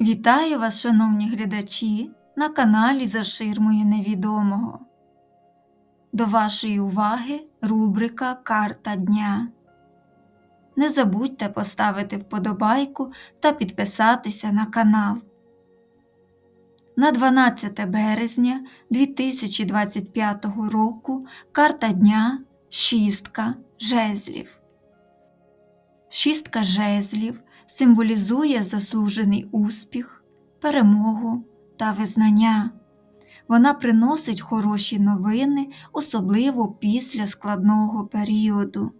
Вітаю вас, шановні глядачі, на каналі За ширмою невідомого. До вашої уваги рубрика Карта дня. Не забудьте поставити вподобайку та підписатися на канал. На 12 березня 2025 року карта дня Шістка жезлів. Шістка жезлів символізує заслужений успіх, перемогу та визнання. Вона приносить хороші новини, особливо після складного періоду.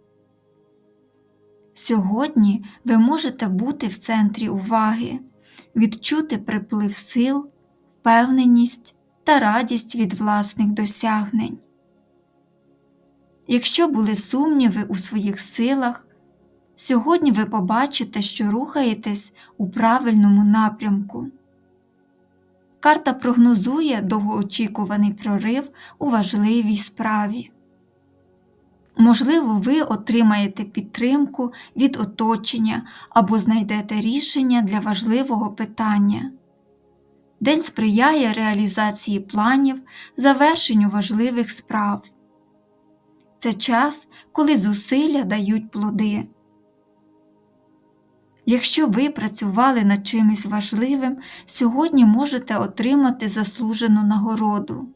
Сьогодні ви можете бути в центрі уваги, відчути приплив сил, впевненість та радість від власних досягнень. Якщо були сумніви у своїх силах, Сьогодні ви побачите, що рухаєтесь у правильному напрямку. Карта прогнозує довгоочікуваний прорив у важливій справі. Можливо, ви отримаєте підтримку від оточення або знайдете рішення для важливого питання. День сприяє реалізації планів, завершенню важливих справ. Це час, коли зусилля дають плоди. Якщо ви працювали над чимось важливим, сьогодні можете отримати заслужену нагороду,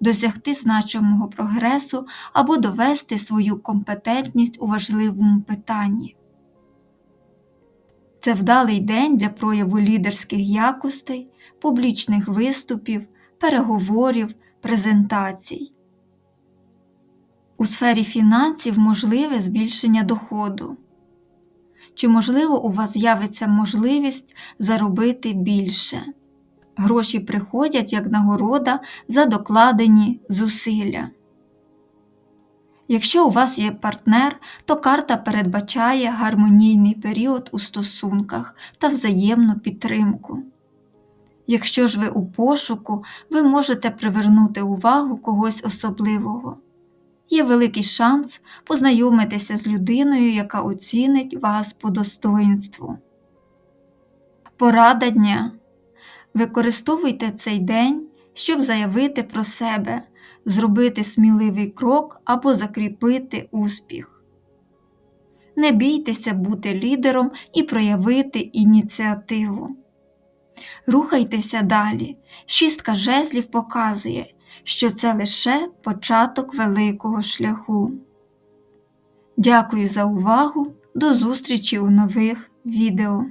досягти значимого прогресу або довести свою компетентність у важливому питанні. Це вдалий день для прояву лідерських якостей, публічних виступів, переговорів, презентацій. У сфері фінансів можливе збільшення доходу чи, можливо, у вас з'явиться можливість заробити більше. Гроші приходять як нагорода за докладені зусилля. Якщо у вас є партнер, то карта передбачає гармонійний період у стосунках та взаємну підтримку. Якщо ж ви у пошуку, ви можете привернути увагу когось особливого є великий шанс познайомитися з людиною, яка оцінить вас по достоинству. Порада дня. Використовуйте цей день, щоб заявити про себе, зробити сміливий крок або закріпити успіх. Не бійтеся бути лідером і проявити ініціативу. Рухайтеся далі. Шістка жезлів показує, що це лише початок великого шляху. Дякую за увагу. До зустрічі у нових відео.